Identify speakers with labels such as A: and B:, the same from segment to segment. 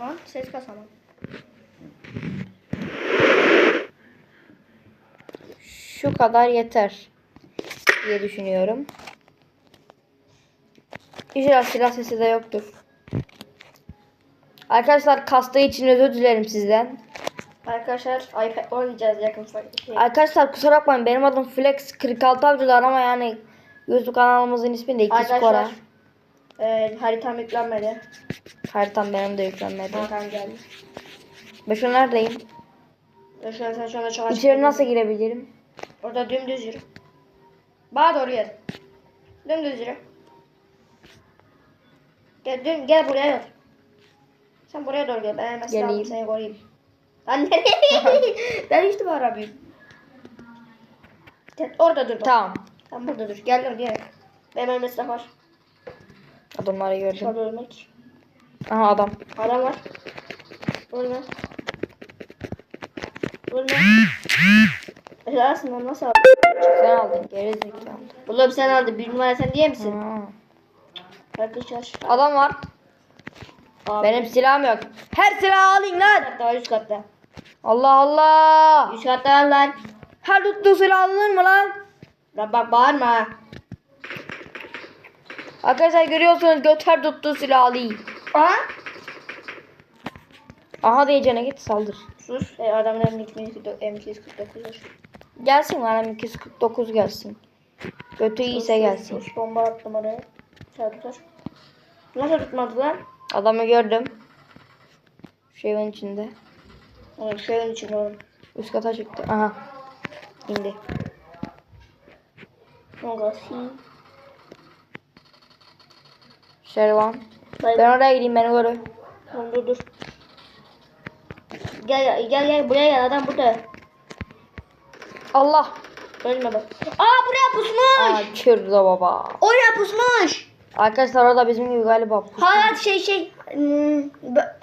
A: Lan. Ses kasamam.
B: Şu kadar yeter diye düşünüyorum. İnşallah silah sesi de yoktur. Arkadaşlar kastığı için özür dilerim sizden.
A: Arkadaşlar iPad oynayacağız yakın şey.
B: Arkadaşlar kusura bakmayın benim adım Flex 46 Avcılar ama yani YouTube kanalımızın ismi de iki skora.
A: Arkadaşlar e, haritam yüklenmedi.
B: Haritam benim de yüklenmedi.
A: Hakan geldi.
B: Ben şu neredeyim?
A: Ya Şu an sen şu anda çok açık
B: İçeri nasıl girebilirim?
A: Orada dümdüz yürü. Bana doğru gel. Dümdüz yürü. Gel, düm, gel buraya gel. Sen buraya doğru gel. Ben hemen silahımı seni koruyayım. Lan nereye? ben hiç de arabiyim. Orada dur bak.
B: Tamam.
A: Sen burada dur. Gel gel. Benim önümde silah var.
B: Adamları gördüm.
A: Şurada ölmek.
B: Aha adam.
A: Adam var. Ölme. Ölme. Helalsin lan nasıl aldın?
B: Sen aldın geri zekalı.
A: Oğlum sen aldın. Bir numara sen diye misin?
B: Ha.
A: Arkadaşlar.
B: Adam var.
A: Abi.
B: Benim silahım yok. Her silahı alayım lan.
A: Hatta üst katta.
B: Allah Allah.
A: Üst katta al lan.
B: Her tuttuğu silah alınır mı lan?
A: Lan bak bağırma.
B: Arkadaşlar görüyorsunuz göt her tuttuğu silah alayım.
A: Aha.
B: Aha diyeceğine git saldır.
A: Sus. E, adamın M249 var.
B: Gelsin lan M249 gelsin. Götü iyiyse gelsin.
A: Sus, bomba attım oraya. Tutar. Nasıl tutmadı lan?
B: Adamı gördüm. Şu evin içinde.
A: Oğlum şeyin için oğlum.
B: Üst kata çıktı. Aha. İndi.
A: Nogasi.
B: Şervan.
A: Bay
B: Ben oraya gideyim beni koru.
A: Tamam dur dur. Gel gel gel buraya gel adam burada.
B: Allah.
A: Ölme bak. Aa buraya pusmuş.
B: Aa çırdı baba.
A: Oraya pusmuş.
B: Arkadaşlar orada bizim gibi galiba.
A: Hala şey şey hmm,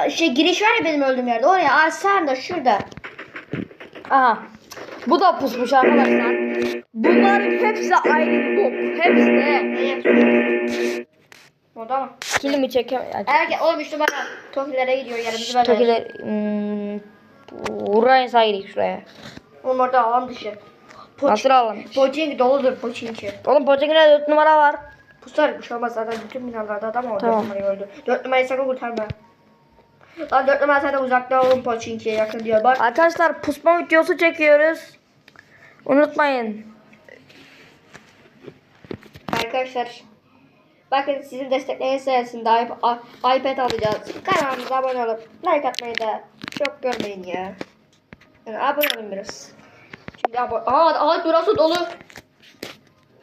A: şey giriş var ya benim öldüğüm yerde. Oraya asar da şurada.
B: Aha. Bu da pusmuş arkadaşlar. Bunların hepsi aynı bok. Hepsi de.
A: Orada mı?
B: Kilimi çekem.
A: Erkek oğlum işte bana Tokilere gidiyor yerimizi ver.
B: Tokiler. Hmm, Buraya saydık şuraya.
A: Oğlum orada alan dışı.
B: Nasıl alalım?
A: Poçinki doludur Poçinki.
B: Oğlum Poçinki'de 4 numara var.
A: Pusar bir şey olmaz zaten bütün binalarda adam var.
B: Tamam.
A: Dört numarayı öldü. Dört numarayı sakın kurtarma. Lan dört numara zaten uzakta oğlum Poçinki'ye yakın diyor. Bak.
B: Arkadaşlar pusma videosu çekiyoruz. Unutmayın.
A: Arkadaşlar bakın sizin destekleriniz sayesinde iP- iPad alacağız. Kanalımıza abone olup like atmayı da çok görmeyin ya. Yani abone olun biraz. Şimdi abone... Aa, aa burası dolu.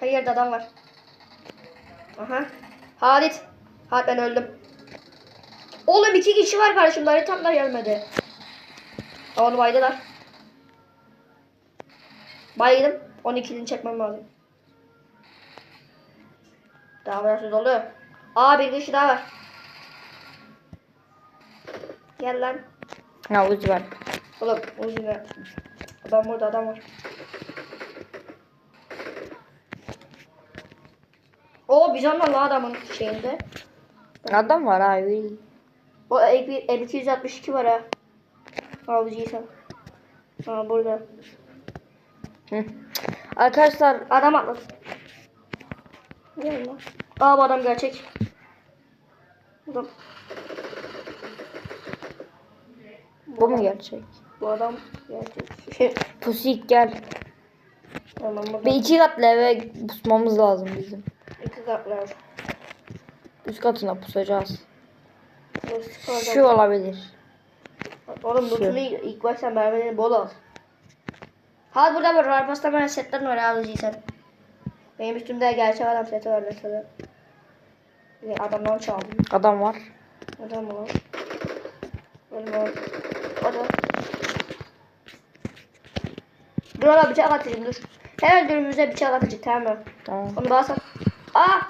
A: Her yerde adam var. Aha. Halit. Halit ben öldüm. Oğlum iki kişi var karşımda. Haritam da gelmedi. Onu baydılar. Baydım. 12'ini çekmem lazım. Daha burası dolu. Aa bir kişi daha var. Gel lan.
B: Ha ucu var.
A: Oğlum uzun ver. Adam burada adam var. O biz onunla adamın şeyinde.
B: Adam var abi.
A: O M262 var ha. Alıcıysan. Aa burada.
B: Hı. Arkadaşlar
A: Adam atladı. Gel lan. Aa bu adam gerçek. Adam.
B: bu mu gerçek?
A: Bu adam gerçek.
B: Pusik gel.
A: Tamam.
B: Bir iki katlı eve pusmamız lazım bizim.
A: İki katlar.
B: Üst katına pusacağız. Şu olabilir.
A: Oğlum
B: Şu.
A: lütfen ilk, başta mermileri bol al. Ha burada var. Rarpasta ben setlerin var alıcıysan. Benim üstümde gerçek adam seti var mesela. Ve adamdan çaldım.
B: Adam var.
A: Adam lan? Benim o. Adam. Dur ona bıçak atacağım dur. Hemen önümüze bıçak atacak tamam mı?
B: Tamam.
A: Onu bana sat. Aa!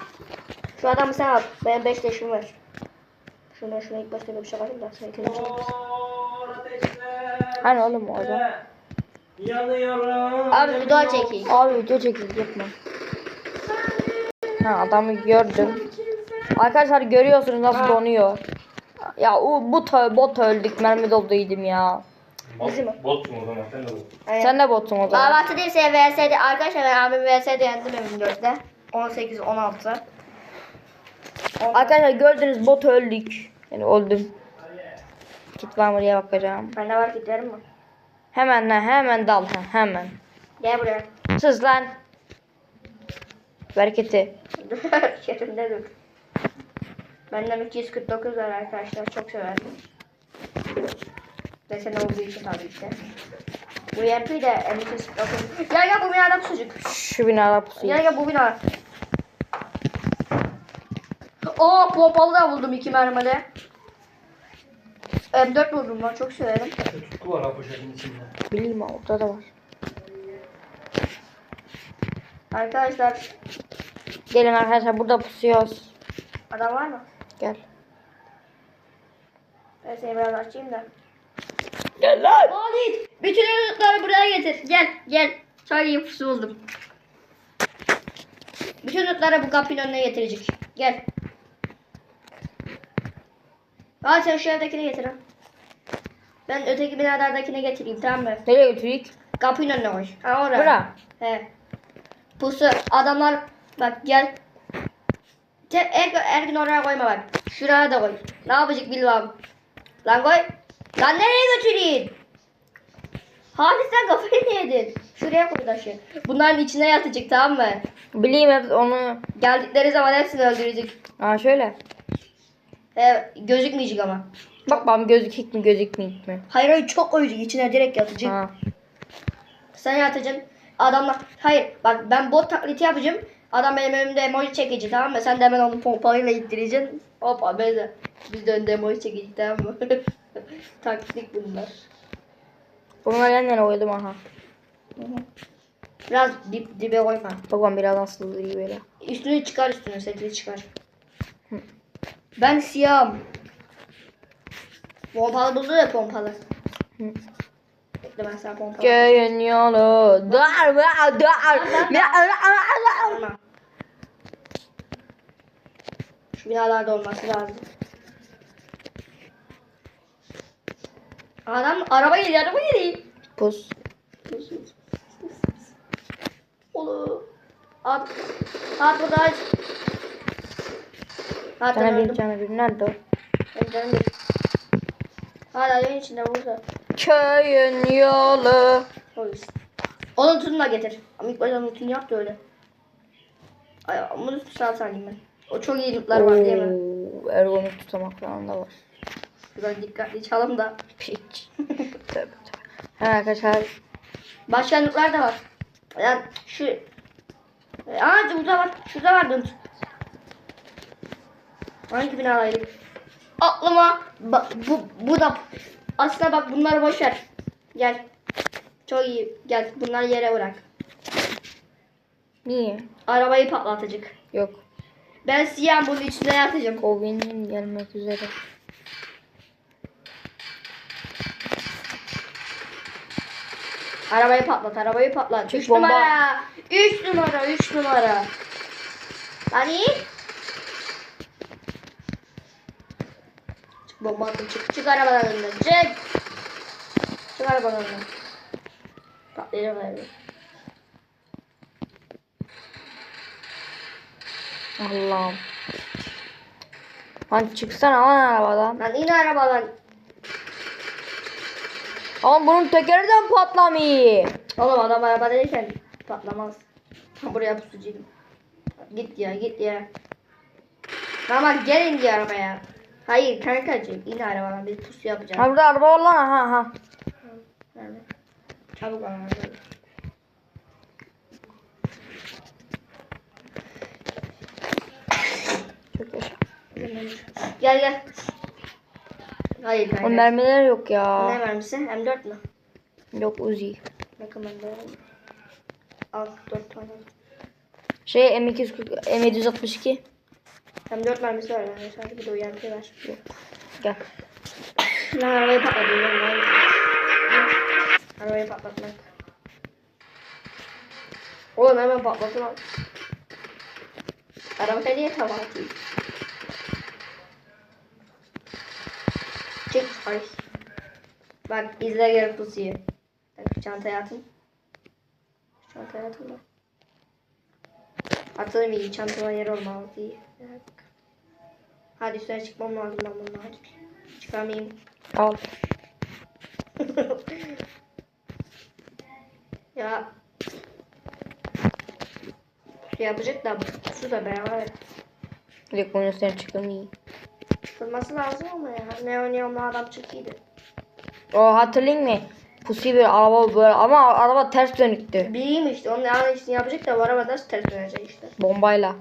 A: Şu adamı sen al. Benim 5 leşim var. Şuna şuna ilk başta bir bıçak atayım da sen ikinci.
B: Hani oğlum o adam.
C: Yanıyorum.
A: Abi video çekeyim.
B: Abi video çekildi yapma. Ha adamı gördüm. Arkadaşlar görüyorsunuz nasıl donuyor. Ya o bot, bot öldük. Mermi dolduydım ya.
A: Bizim o.
C: Botsun o zaman sen de bot.
A: Evet.
B: Sen de botsun o zaman.
A: Kahvaltı değil şey VS'de arkadaşlar ben abim VS'de yendim M24'te. 18 16.
B: Arkadaşlar gördünüz bot öldük. Yani öldüm. Kit var mı diye bakacağım.
A: Bende var giderim mi?
B: Hemen lan hemen dal ha, hemen.
A: Gel buraya.
B: Sus lan. Bereketi.
A: Dur yerimde dur. Benden 249 var arkadaşlar çok severdim. Desen olduğu için tabii ki. Bu YP de M249. Gel gel bu binada çocuk.
B: Şu binada pusuyu.
A: Gel gel bu bina. Oo pompalı da buldum iki mermide. M4 buldum lan çok severim.
C: Tutku var ha poşetin içinde.
B: Ha, orada da var.
A: Arkadaşlar
B: Gelin arkadaşlar burada pusuyoruz.
A: adam var mı?
B: Gel.
A: Ben seni biraz açayım da.
B: Gel lan.
A: Halit bütün ürünleri buraya getir. Gel gel. Çok iyi pusu buldum. Bütün ürünleri bu kapının önüne getirecek. Gel. Halit sen şu evdekini getir. Ben öteki binalardakine getireyim tamam mı?
B: Nereye götürük?
A: Kapının önüne koy. Ha oraya.
B: Bura.
A: He. Pusu adamlar bak gel. Her, her gün oraya koyma bak. Şuraya da koy. Ne yapacak bilmem. Lan koy. Lan nereye götüreyim? Halis sen kafayı mı yedin? Şuraya koy taşı. Bunların içine yatacak tamam mı?
B: Bileyim hep onu.
A: Geldikleri zaman hepsini öldürecek.
B: Aa şöyle.
A: He, gözükmeyecek ama.
B: Bak bana gözükük mü gözükmeyecek mi?
A: Hayır hayır çok koyacak. içine direkt yatacak.
B: Ha.
A: Sen yatacaksın. Adamlar hayır bak ben bot taklidi yapacağım. Adam benim önümde emoji çekici tamam mı? Sen de hemen onu pompalıyla ittireceksin. Hoppa ben de biz de önde emoji çekici tamam mı? Taktik bunlar.
B: Bunlar yana koydum aha.
A: Biraz dip, dibe koyma.
B: Bak ben birazdan sığdırıyor böyle.
A: Üstünü çıkar üstünü setini çıkar. Ben siyahım. Pompalı buldu ya pompalı.
B: Hı.
A: Bekle ben sana pompalı.
B: Köyün yolu dar dar dar.
A: Şu binalarda olması lazım. Adam araba geliyor, araba geliyor.
B: Pus.
A: Olur. At. At burada aç. At
B: Cana bir cana bir nerede o?
A: Ben canım bir. Hala yayın içinde burada.
B: Köyün yolu.
A: Polis. Onun tutuna getir. Ama ilk başta onun tutunu yap da öyle. Ay, bunu tutsam sanayım ben. O çok iyi lootlar var değil mi?
B: Oo, Ergonomik tutamak falan da var.
A: Buradan dikkatli çalalım da.
B: Piç. Tövbe tövbe. Ha arkadaşlar.
A: Başka lootlar da var. Yani şu... Aa burada var. Şurada var loot. Hangi binadaydık? Aklıma bak bu, bu da aslında bak bunları boş ver. Gel. Çok iyi. Gel bunları yere bırak.
B: Niye?
A: Arabayı patlatacak.
B: Yok.
A: Ben siyah bunun içine yatacağım.
B: Covin'in gelmek üzere.
A: Arabayı patlat, arabayı patlat.
B: Çık
A: 3
B: bomba.
A: numara. 3 numara, 3 numara. Lan iyi. Çık bomba attım, çık. Çık arabadan önünden, çık. Çık arabadan önünden. Patlayacak araba.
B: Allah'ım. Lan çıksana lan arabadan.
A: Lan in arabadan.
B: Ama bunun tekeri de patlamıyor?
A: Oğlum adam arabadayken patlamaz. Ha, Buraya pusucuyum. Git ya, git ya. Tamam gelin diye arabaya. Hayır kankacığım in arabadan biz pusu yapacağız.
B: Ha burada araba var lan ha ha.
A: Çabuk al.
B: Çok yaşa.
A: Gel gel. Hayır kanka.
B: O mermiler yok
A: Ne
B: ya.
A: mermisi? M4 mü?
B: Yok Uzi.
A: Bakın ben de. Al 4 tane.
B: Şey M240 M762.
A: M4 mermisi var yani. Sadece bir de UMP var.
B: Gel.
A: Ben arabayı. Ben... Arabayı patlatmak. Oğlum hemen patlatın al. Arabaya niye tamam atayım? Ay. Bak izle gör pusuyu. Bak çantaya atın. Çantaya atın bak. Atılım iyi. Çantama yer olmalı iyi. Evet. Hadi üstüne çıkmam lazım ben bunun acil. Çıkamayayım.
B: Al.
A: Ya. Şey yapacak da su da beraber
B: Direkt üstüne çıktım iyi.
A: çıkılması lazım ama ya. Ne oynuyorum adam çok iyiydi.
B: O hatırlayın mı? Pusuyu bir araba böyle ama araba ters dönüktü.
A: Bileyim işte onun yani işte yapacak da var ama nasıl ters dönecek işte.
B: Bombayla.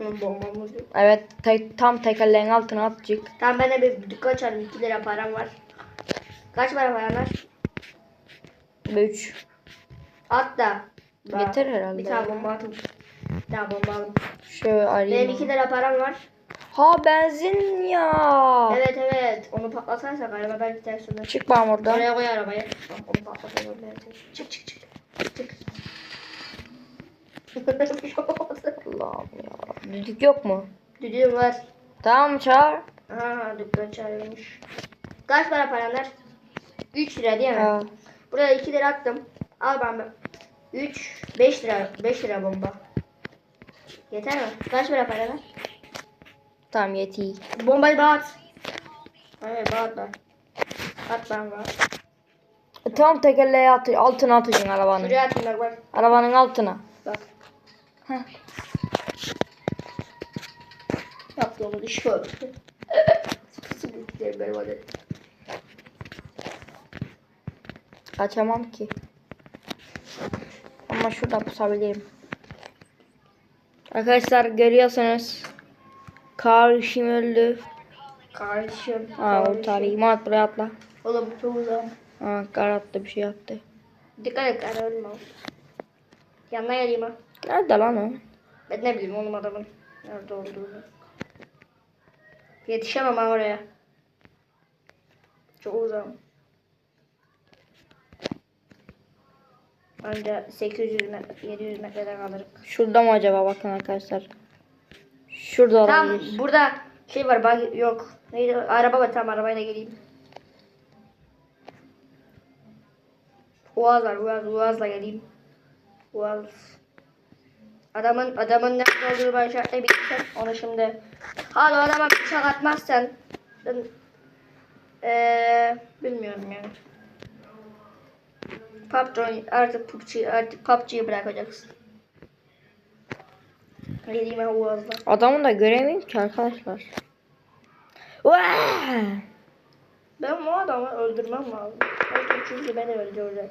A: Bombamız yok.
B: Evet te- tam tekerleğin altına atacak.
A: Tamam ben de bir dükkan açarım. 2 lira param var. Kaç para param var?
B: Ve 3.
A: At da.
B: Yeter herhalde.
A: Bir tane bomba atın. Bomba alın.
B: Şöyle
A: Benim
B: arayayım.
A: 2 lira param var.
B: Ha benzin ya.
A: Evet evet. Onu patlatarsak araba belki ters döner.
B: Çık bana oradan.
A: Oraya koy arabayı. Bak, Onu patlatalım. Çık çık çık. Çık.
B: Allah'ım ya. Düdük yok mu?
A: Düdüğüm var.
B: Tamam çağır.
A: Aha dükkan çağırıyormuş. Kaç para paranlar? 3 lira değil mi?
B: Ha.
A: Buraya 2 lira attım. Al ben 3 5 lira 5 lira bomba. Yeter mi? Kaç para paranlar?
B: Tamam yetiyor.
A: Bombayı at. Hayır bana atma. At ben bana.
B: E, Tam tekerleği at altına atacaksın arabanın.
A: Şuraya atayım bak bak.
B: Arabanın altına.
A: Bak.
B: Heh.
A: Yaptığımız iş şöyle. Sıkıntılar benim hadi.
B: Açamam ki. Ama şurada pusabilirim. Arkadaşlar görüyorsunuz. Kardeşim öldü.
A: Kardeşim.
B: Aa
A: kardeşim.
B: ortalıyım. At buraya atla.
A: Oğlum çok uzağım.
B: Aa kar attı bir şey yaptı.
A: Dikkat et kara ölme. Yanına geleyim ha.
B: Nerede lan o?
A: Ben ne bileyim oğlum adamın nerede olduğunu. Yetişemem ha oraya. Çok uzağım. Anca 800 metre, 700 metreden alırım.
B: Şurada mı acaba bakın arkadaşlar. Şurada
A: Tam
B: olabilir.
A: burada şey var bak yok. Neydi? Araba var tam arabayla geleyim. Uaz var Uaz Uaz'la geleyim. Uaz. Adamın adamın nerede olduğunu ben işaretleyebilirsem onu şimdi. Hadi adama bıçak atmazsan ben eee bilmiyorum yani. PUBG artık PUBG artık PUBG'yi bırakacaksın. Geleyim ben Uaz'la.
B: Adamı da göremiyorum ki arkadaşlar.
A: Ben bu adamı öldürmem lazım. Belki çünkü beni öldürecek.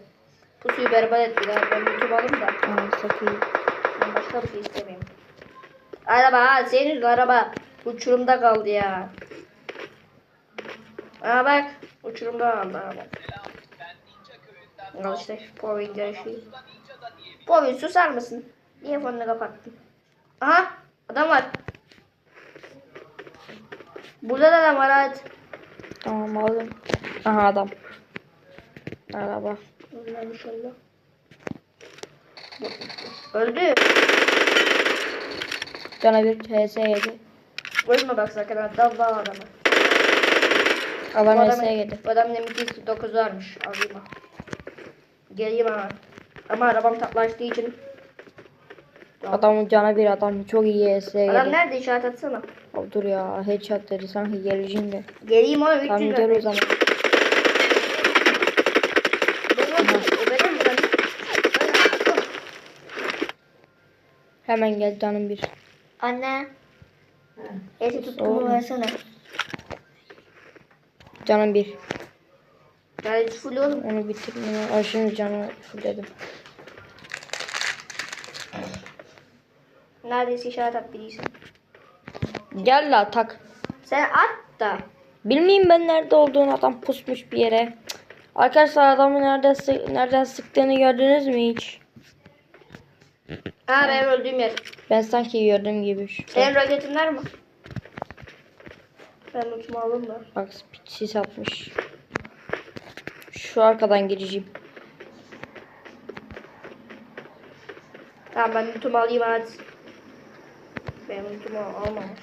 A: Pusuyu berbat ettiler. Ben YouTube alım da.
B: Aa, satayım.
A: Ben başka bir şey istemiyorum. Araba ha senin araba uçurumda kaldı ya. Aa bak uçurumda kaldı araba. Al işte Povin görüşü. Povin susar mısın? Niye fonunu kapattın? Aha adam var. Burada da adam var hadi.
B: Tamam aldım. Aha adam. Araba.
A: İnşallah. Öldü.
B: Cana bir HS yedi.
A: Ölme bak sakın adam var adamı.
B: Adam HS
A: adamın-
B: yedi.
A: Bu adamın M2 9 varmış. Alayım ha. Geleyim ha. Ama arabam taklaştığı için.
B: Adamın cana bir adam çok iyi HS
A: Adam
B: yedi.
A: nerede işaret atsana.
B: Abi dur ya headshot dedi sanki geleceğim de.
A: Geleyim oğlum 300
B: Tamam gel o zaman. Hemen gel canım bir.
A: Anne. Eti tutkumu versene.
B: Canım bir.
A: Yani full oğlum.
B: Onu bitirmeye. Şimdi canı dedim.
A: Neredeyse işaret at bilirsin.
B: Gel la tak.
A: Sen at da.
B: Bilmeyeyim ben nerede olduğunu adam pusmuş bir yere. Cık. Arkadaşlar adamı nerede sı- nereden sıktığını gördünüz mü hiç?
A: Ha benim öldüğüm yer.
B: Ben sanki gördüğüm gibi. Şu,
A: Senin roketin var mı? Ben uçma alayım da.
B: bak sis atmış. Şu arkadan gireceğim.
A: Tamam ben uçma alayım hadi. Benim uçma almamış.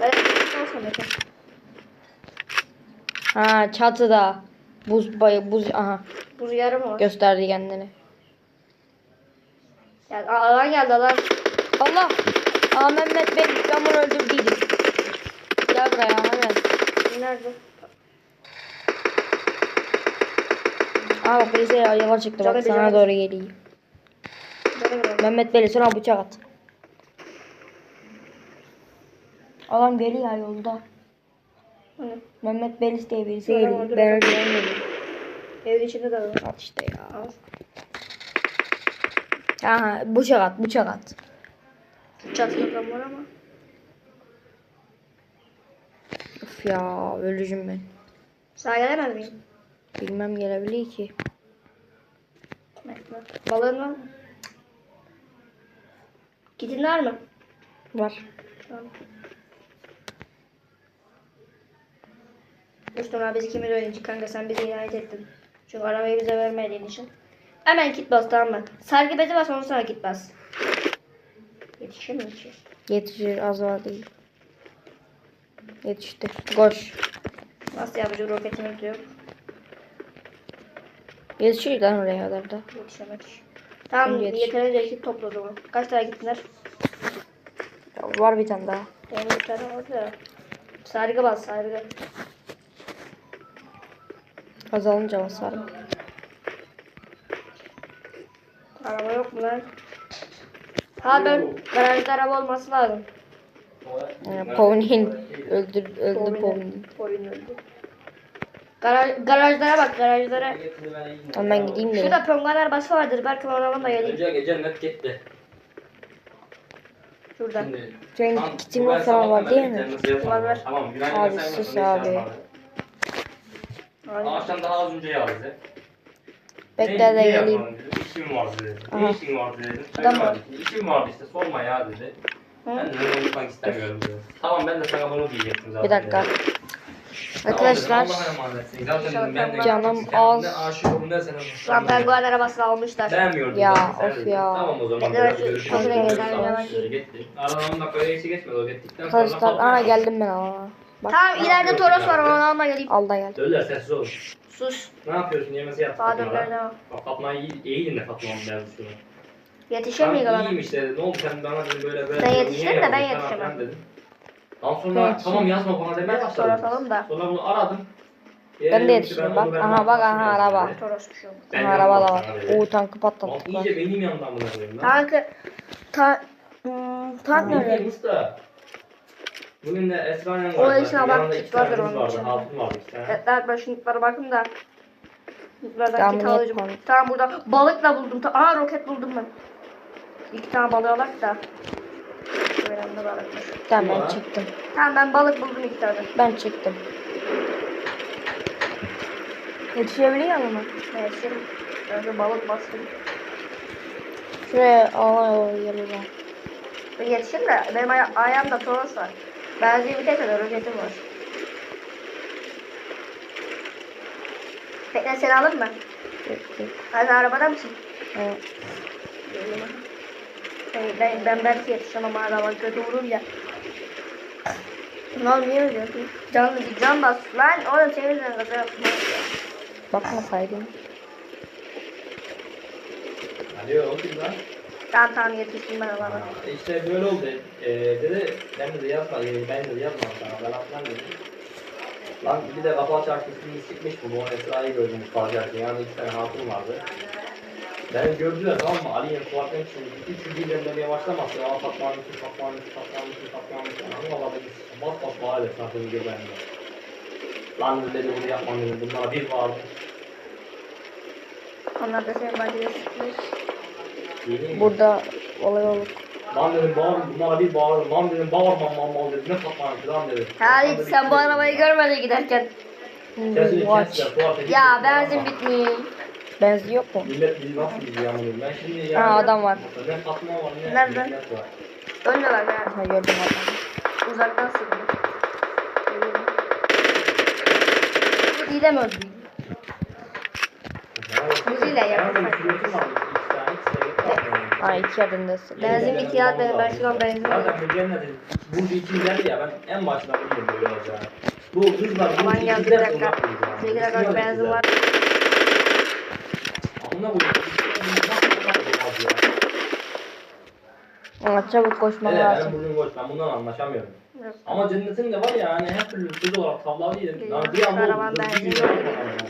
A: Ben yeter.
B: Ha çatıda. Buz bay buz aha
A: Buz yarı mı var?
B: gösterdi kendini.
A: Yani alan geldi alan.
B: Allah. Aa Mehmet ben ben bunu öldürdüydüm. Gel buraya hemen.
A: Nerede?
B: Aa bak birisi yola çıktı bak sana doğru geliyor. Mehmet Beli sana bıçak at. Adam geliyor yolda.
A: Hı.
B: Mehmet Belis diye birisi geliyor. Ben
A: dur.
B: öldüremiyorum.
A: Evin içinde de var.
B: At işte ya.
A: Al.
B: Aha bıçak at bıçak at.
A: Çatı var ama.
B: Of ya öleceğim ben.
A: Sağ gelemez miyim?
B: Bilmem gelebilir ki.
A: Balığın var mı? Gitin var mı?
B: Var.
A: Tamam. Mustafa biz ikimiz oyuncu kanka sen bizi ihanet ettin. Çünkü arabayı bize vermediğin için. Hemen git bas tamam mı? Sargı bezi bas ondan sonra git bas. Yetişir mi yetişir?
B: Yetişir az var değil. Yetişti. Koş.
A: Nasıl yapıcı roketimiz yok.
B: Yetişir lan oraya kadar da.
A: Yetişemedik. Tamam
B: Şimdi yetiş.
A: yeterince ekip topla o zaman. Kaç tane gittiler?
B: Ya var bir tane daha.
A: Benim bir tane vardı ya. Sargı bas sargı.
B: Azalınca basar.
A: Araba yok mu lan? Ha ben garajda araba olması lazım.
B: Yani Pony'in öldür öldü Pony.
A: Oyun öldü. Garaj, garajlara bak garajlara.
B: Tamam ben gideyim de.
A: Şurada pöngan arabası vardır. Belki ben ona da geleyim.
C: Önce gece net gitti.
A: Şurada.
C: Şimdi.
B: Senin kitin var falan var değil mi?
C: nasıl yapalım?
A: Var, var.
C: Tamam
B: Abi, sus abi.
A: Aynen.
C: Akşam daha az önce yazdı.
B: Bekle de geleyim.
C: İşim vardı dedi.
B: Aha.
C: Ne işin vardı dedim.
A: Tamam.
C: İşim vardı işte sorma ya dedi.
A: Hı?
C: Ben de onu unutmak istemiyorum dedi. Tamam ben de sana bunu diyecektim zaten.
B: Bir dakika.
C: dedi.
B: Arkadaşlar Canım az.
A: Şu an penguen arabasını almışlar.
C: Beğenmiyordum.
B: Ya, of ya.
C: Tamam o zaman
A: Evet,
C: biraz görüşürüz.
A: şuraya
C: Görüşürüz.
A: gidelim,
C: Tamam,
A: hemen
C: şöyle gitti. Aradan 10 dakika eksi geçmedi o gittikten sonra.
B: Arkadaşlar ana geldim ben ama. Bak
A: Tamam ileride Toros var onu alma geleyim.
B: al da gel.
C: Döller sessiz ol.
A: Sus.
C: Ne yapıyorsun yemesi yap.
A: Nerede
C: Bak Fatma'yı iyi, iyi dinle Fatma'nın Ben
A: miydi bana?
C: iyiyim işte. Ne oldu sen bana böyle böyle.
A: Ben
C: niye
A: yetişirim de ben yetişemem.
C: Ondan sonra
B: Evet.
C: tamam yazma bana demeye.
A: Toros alalım da.
C: Sonra bunu aradım.
B: Ben de yetişirim bak. Aha bak aha araba.
C: Ben
B: Aha araba da var. Oo tankı patlattık lan.
C: iyice benim yanımdan bunu koyayım lan.
A: Tankı. Ta... Hmm, tank nerede?
C: Usta. Bugün de Esra'yla
A: O
C: vardı.
A: işin adam
C: Yanında iki
A: kit vardır
C: tane kız
A: onun için.
C: Hatun vardı iki tane.
A: Evet, ben şunlara bakın da.
B: Tahmin
A: kit alacağım. Tamam burada balıkla buldum. Ta Aa roket buldum ben. İki tane balığı alak da. De balıkmış.
B: Tamam ben çıktım.
A: Tamam ben balık buldum iki tane.
B: Ben çıktım. Yetişebiliyor mu?
A: Şimdi önce balık bastım.
B: Şuraya alana doğru geleceğim.
A: Yetişim de benim aya ayağımda toros var. Benzin bir tek kadar roketim var. Tekne seni alır mı?
B: Bekle.
A: Sen arabada mısın?
B: Evet.
A: Ben, ben, ben belki yetişemem araba kötü vurur ya. Lan niye öyle yapıyorsun? Can, can bas. Lan oğlum senin yüzünden kaza yaptım.
B: Bakmasaydın.
C: Hadi o kim lan?
A: Tamam tamam yetiştim ben alana.
C: İşte böyle oldu. Ee, dedi ben de yazma, e, ben de yazma sana. Ben atmam dedi. Lan bir de kapalı çarşısını çıkmış bu. Bu Esra'yı gördüm kapalı çarşıda. Yani iki tane hatun vardı. Beni gördüler tamam mı? Ali'ye kulaktan için bütün şu dillerine için, Fatma'nın için, Fatma'nın için. Anam babada bir bas bas bağırıyor çarşının göbeğinde. Lan dedi bunu yapmam dedim. Bunlara bir bağırdı.
A: Onlar da senin bacıya sıkmış.
B: Burada olay olur.
C: Lan dedim bağır, bunlara bir bağırın. Lan dedim bağırmam mam mal dedim. Ne için lan dedim.
A: Halit
C: Lan
A: sen bu
C: dedim,
A: arabayı görmedin giderken.
B: Hmm,
C: Sesini kestiler, Fuat dedi.
A: Ya benzin bitmiş.
B: Benzin yok mu?
C: Millet bizi nasıl amınım? Ben şimdi
B: Ha, adam var.
C: Ne Fatma var ne
A: Nerede?
C: millet var.
A: Ya.
B: Ha gördüm adamı.
A: Uzaktan sıktım. Bu İdem öldü. Müziğiyle
C: Ben de
A: yakın.
C: bir flörtüm vardı. İki tane.
B: Ha yerden destek.
A: Benzin iki yat benim. Ben şu an benzin alıyorum.
C: Zaten bu cennet bu iki geldi ya ben en başta biliyordum böyle olacağını. Bu hızla bu
A: Aman geldi bir
C: gider
A: dakika. Bir dakika benzin var.
C: Yapacağız ya?
B: Ama çabuk koşman
C: Evet
B: lazım.
C: benim bugün ben bundan anlaşamıyorum.
A: Biraz.
C: Ama cennetin de var ya hani her türlü söz olarak tavla değil. Yani bir anda oldu.
A: yok.
C: gidiyor.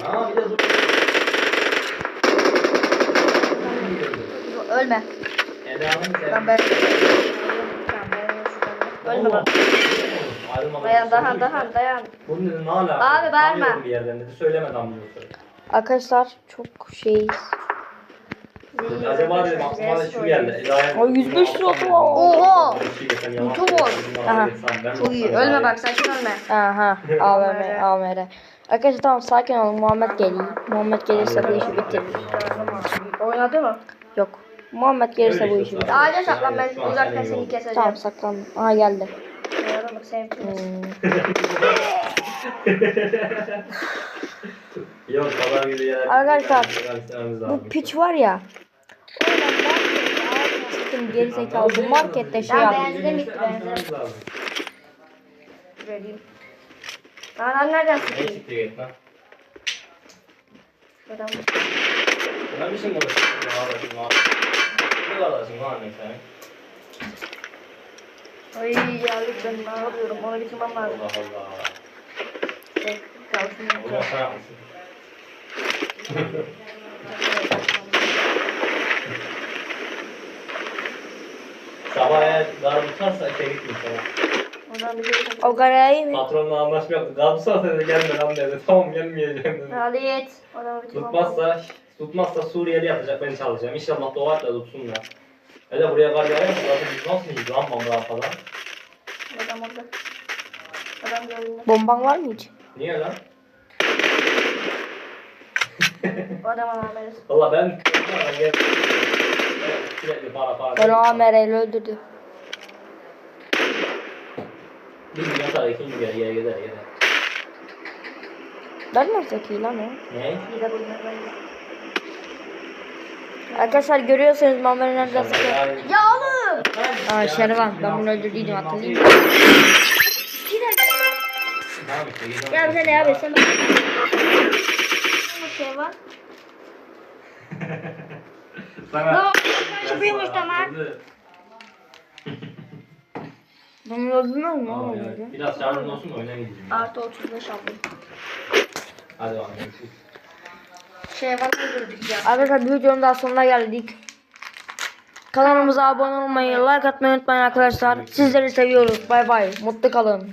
C: Ha bir de.
A: Ölme.
C: Eda'nın
A: Ben ben. Ölme bak. Dayan dayan dayan dayan.
C: Bunun dedi ne alaka?
A: Abi, bağırma.
C: Tanıyorum bir yerden dedi. Söyleme damlıyorsun.
B: Arkadaşlar çok şeyiz.
C: Acaba dedim aklıma da şu geldi. Eda'ya...
B: Ay, 105 lira oldu.
A: Oha!
C: Çok
A: var.
B: Aha.
A: Çok iyi. Ölme bak sakın ölme.
B: Aha AVM AMR. Arkadaşlar tamam sakin olun Muhammed geliyor. Muhammed gelirse bu işi bitirir.
A: Oynadı mı?
B: Yok. Muhammed gelirse bu işi bitirir.
A: Ağaca saklan ben uzaktan seni keseceğim.
B: Tamam saklandım. Aha geldi.
A: Oynadı bak seni
B: Hmm.
C: Yok pazar günü yerler.
B: Arkadaşlar, Bu piç var ya. Sıkın geri zekalı. Markette şey
A: Ben
B: yap.
A: benzinim bitti, benzinim.
C: istememiz lazım.
A: Vereyim. Lan nereden
C: Ne
A: sıkayım?
C: çıktı git lan?
A: Şuradan
C: Ne biçim konuşuyorsun arkadaşım abi? Ne kardeşim lan ne sen?
A: Ay ya lütfen ne yapıyorum onu bitirmem lazım.
C: Allah Allah.
A: Şey, kalsın.
C: Bunu sen yapmışsın. Sabah eğer dar tutarsa işe gitmiş sana.
A: Ondan bir şey
B: O garayı mı?
C: Patronla anlaşma yaptık. Dar tutarsa dedi gelme lan dedi. Tamam gelmeyeceğim dedi.
A: Halit. Odamı bitirmem lazım.
C: Tutmazsa, tutmazsa Suriyeli yapacak ben çalışacağım. İnşallah doğar da tutsunlar. Hele buraya kar yağıyor mu? Zaten biz nasıl yiyiz lan bomba falan?
A: Odam orada. Odam gördüğünde.
B: Bomban var mı hiç?
C: Niye lan?
A: Odama veririz.
C: Valla ben ben Sürekli para para.
B: Ben o AMR'yi öldürdü.
C: Bir gün yatar ikinci gün geri gider gider.
B: Nereden zeki lan o?
C: Ne?
B: Arkadaşlar görüyorsunuz Muhammed'in nereden sıkıyor.
A: Ya oğlum!
B: Aa Şervan ben bunu öldürdüydüm hatırlayayım
C: gidelim.
A: Ya sen ne abi sen şey var.
C: Sana-
A: Ne oldu? Yapıyormuş tamam.
B: Ben bunu öldürmüyor
C: Tamam,
B: mu?
C: evet. Biraz şarjın olsun da oyuna gideceğim.
A: Artı 35 aldım.
C: Hadi bakalım.
A: Şey var öldürdük ya.
B: Arkadaşlar bir videonun daha sonuna geldik. Kanalımıza abone olmayı, like atmayı unutmayın arkadaşlar. Sizleri seviyoruz. Bay bay. Mutlu kalın.